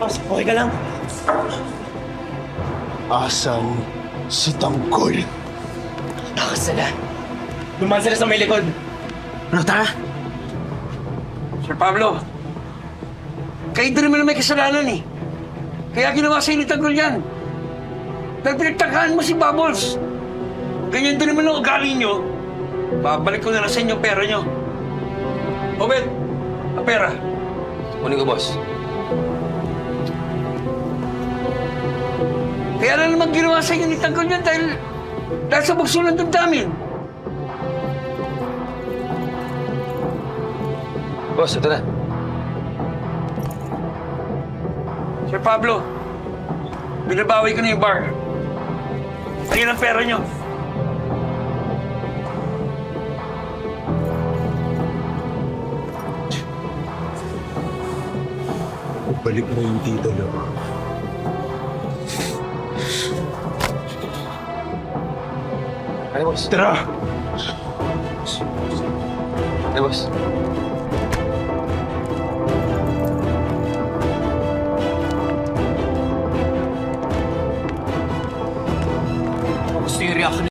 Boss, okay ka lang? Asan si Tanggol? Takas sila. Duman sila sa may likod. Ano, tara? Sir Pablo, kayo din naman may kasalanan eh. Kaya ginawa sa'yo ni Tanggol yan. Dahil pinagtakahan mo si Bubbles. Ganyan din naman ang ugali nyo. Babalik ko na lang sa inyo ang pera nyo. Obed, ang pera. Kunin ko, boss. Kaya na naman ginawa sa inyo ni Tanggol yan dahil, dahil sa bukso ng damdamin. Boss, ito na. Sir Pablo, binabawi ko na yung bar. Ayun ang pera nyo. Balik mo yung titulo. Ano, boss? Tara! Ano, boss? Gusto yung reaction